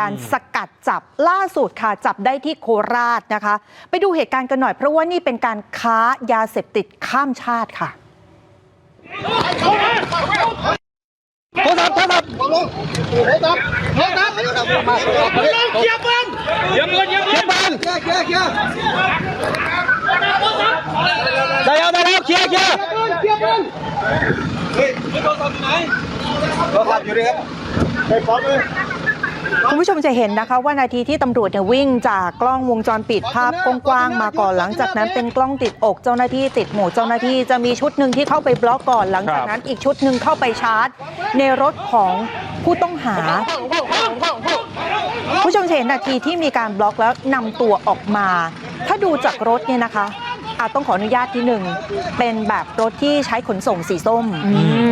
การสกัดจับล่าสุดค่ะ จับได้ที่โคราชนะคะ ไปดูเหตุการณ์กันหน่อยเพราะว่านี่เป็นการค้ายาเสพติดข้ามชาติค่ะโทรศัพท์โทรศัพท์โทรศัพท์โทรศัพท์โทรศัพท์มาโทรศัพท์เคลียร์ปืนเคลียร์ปืนเคลียร์ปืนเคลียร์เคลียร์เคลียร์ได้แล้วได้แล้วเคลียร์เคลียร์เคลียร์ปืนเฮ้ยโทรศัพท์อยู่ไหนโทรศัพท์อยู่นี่ครับไปพร้อมเลย คุณผู้ชมจะเห็นนะคะว่านาทีที่ตำรวจเนี่ยวิ่งจากกล้องวงจรปิดภาพกว้างๆมาก่อนหลังจากนั้นเป็นกล้องติดอกเจ้าหน้าที่ติดหมู่เจ้าหน้าที่จะมีชุดหนึ่งที่เข้าไปบล็อกก่อนหลังจากนั้นอีกชุดหนึ่งเข้าไปชาร์จ ในรถของผู้ต้องหาผู้ชมเห็นนาทีที่มีการบล็อกแล้วนำตัวออกมา ถ้าดูจากรถเนี่ยนะคะอาจต้องขออนุญาตที่หนึ่งเป็นแบบรถที่ใช้ขนส่งสีส้ม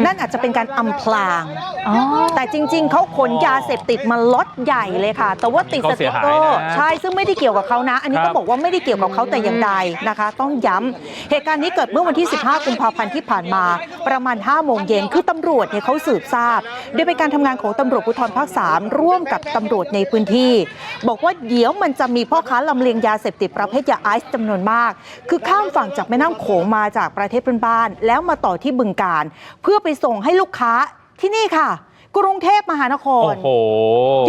นั่นอาจจะเป็นการอำพราง แต่จริง ๆ เขาขนยาเสพติดมาล็อตใหญ่เลยค่ะ แต่ว่าติดสติ๊กเกอร์ใช่ซึ่งไม่ได้เกี่ยวกับเขานะ อันนี้ต้องบอกว่าไม่ได้เกี่ยวกับเขาแต่อย่างใดนะคะ ต้องย้ำเหตุการณ์นี้เกิดเมื่อวันที่ 15 กุมภาพันธ์ที่ผ่านมา ประมาณ 5 โมงเย็นคือตำรวจเนี่ยเขาสืบทราบโดยเป็นการทำงานของตำรวจภูธรภาค 3 ร่วมกับตำรวจในพื้นที่ บอกว่าเดี๋ยวมันจะมีพ่อค้าลำเลียงยาเสพติดประเภทยาไอซ์จำนวนมาก คือข้ามฝั่งจากแม่น้ำโขงมาจากประเทศเพื่อนบ้าน แล้วมาต่อที่บึงการ เพื่อไปส่งให้ลูกค้าที่นี่ค่ะ กรุงเทพมหานคร โอ้โห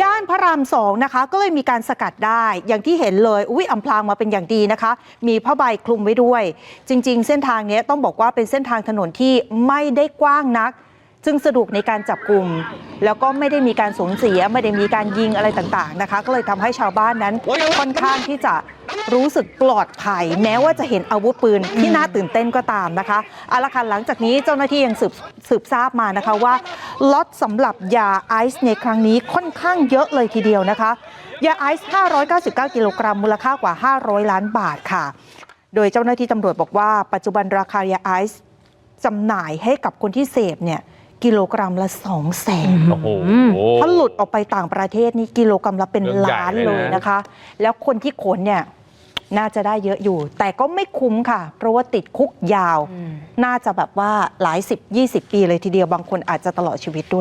ย่านพระรามสองนะคะ ก็เลยมีการสกัดได้อย่างที่เห็นเลย อุ้ยอำพรางมาเป็นอย่างดีนะคะ มีผ้าใบคลุมไว้ด้วย จริง ๆ เส้นทางเนี้ยต้องบอกว่าเป็นเส้นทางถนนที่ไม่ได้กว้างนัก จึงสะดวกในการจับกลุ่มแล้วก็ไม่ได้มีการสูญเสียไม่ได้มีการยิงอะไรต่างๆนะคะ ก็เลยทำให้ชาวบ้านนั้นค่อนข้างที่จะรู้สึกปลอดภัย แม้ว่าจะเห็นอาวุธปืนที่น่าตื่นเต้นก็ตามนะคะเอาละค่ะหลังจากนี้เจ้าหน้าที่ยังสืบสืบทราบมานะคะว่าล็อตสำหรับยาไอซ์ในครั้งนี้ค่อนข้างเยอะเลยทีเดียวนะคะยาไอซ์ 599 กิโลกรัมมูลค่ากว่า 500 ล้านบาทค่ะ โดยเจ้าหน้าที่ตำรวจบอกว่าปัจจุบันราคายาไอซ์จำหน่ายให้กับคนที่เสพเนี่ย กิโลกรัมละ2 0 0แสนโอ้โห ถ้าหลุดออกไปต่างประเทศนี่กิโลกรัมละเป็นเรื่องใหญ่ล้านเลยเลนะยนะคะ แล้วคนที่ขนเนี่ยน่าจะได้เยอะอยู่ แต่ก็ไม่คุ้มค่ะ เพราะว่าติดคุกยาว น่าจะแบบว่าหลายสิบ20ปีเลยทีเดียวบางคนอาจจะตลอดชีวิตด้วย